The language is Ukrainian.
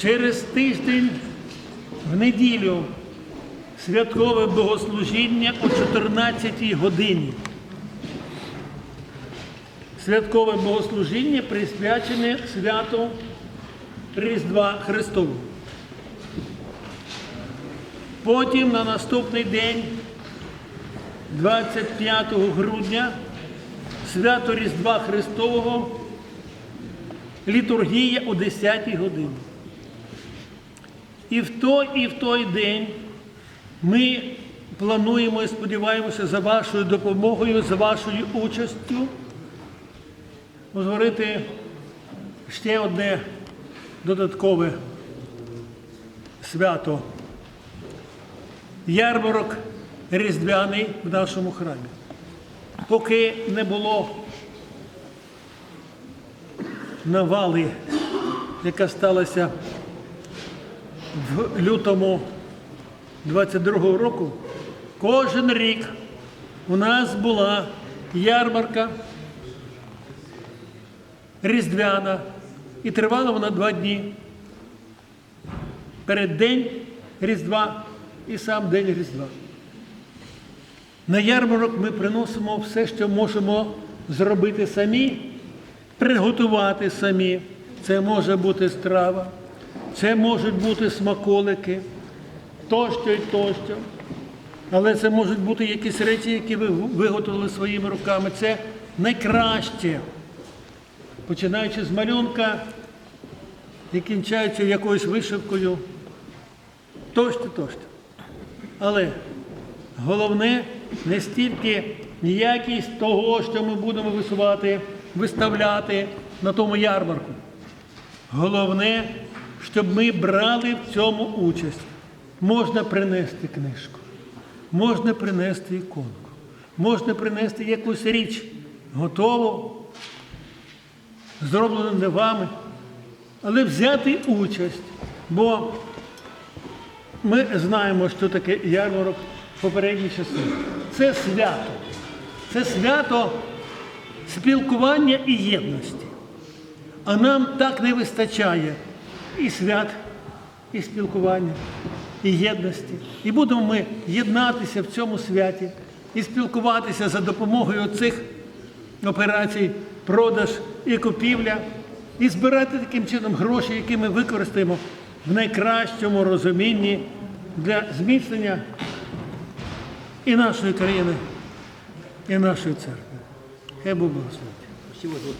Через тиждень в неділю святкове богослужіння о 14 годині. Святкове богослужіння присвячене святу Різдва Христову. Потім на наступний день, 25 грудня, свято Різдва Христового, літургія о 10 годині. І в той, і в той день ми плануємо і сподіваємося за вашою допомогою, за вашою участю утворити ще одне додаткове свято. Ярмарок різдвяний в нашому храмі. Поки не було навали, яка сталася в лютому 22-го року, кожен рік у нас була ярмарка різдвяна, і тривала вона два дні. Перед день Різдва і сам день Різдва. На ярмарок ми приносимо все, що можемо зробити самі, приготувати самі. Це може бути страва, це можуть бути смаколики, тощо і тощо. Але це можуть бути якісь речі, які ви виготовили своїми руками. Це найкраще починаючи з малюнка і кінчаючи якоюсь вишивкою, тощо, тощо. Але головне не стільки якість того, що ми будемо висувати, виставляти на тому ярмарку. Головне, щоб ми брали в цьому участь. Можна принести книжку, можна принести іконку, можна принести якусь річ готову, зроблено не вами, але взяти участь. Бо ми знаємо, що таке ярмарок в попередні часи. Це свято. Це свято спілкування і єдності. А нам так не вистачає і свят, і спілкування, і єдності. І будемо ми єднатися в цьому святі і спілкуватися за допомогою цих операцій, продаж і купівля, і збирати таким чином гроші, які ми використаємо в найкращому розумінні для зміцнення і нашої країни, і нашої церкви. Хай Бог благословить.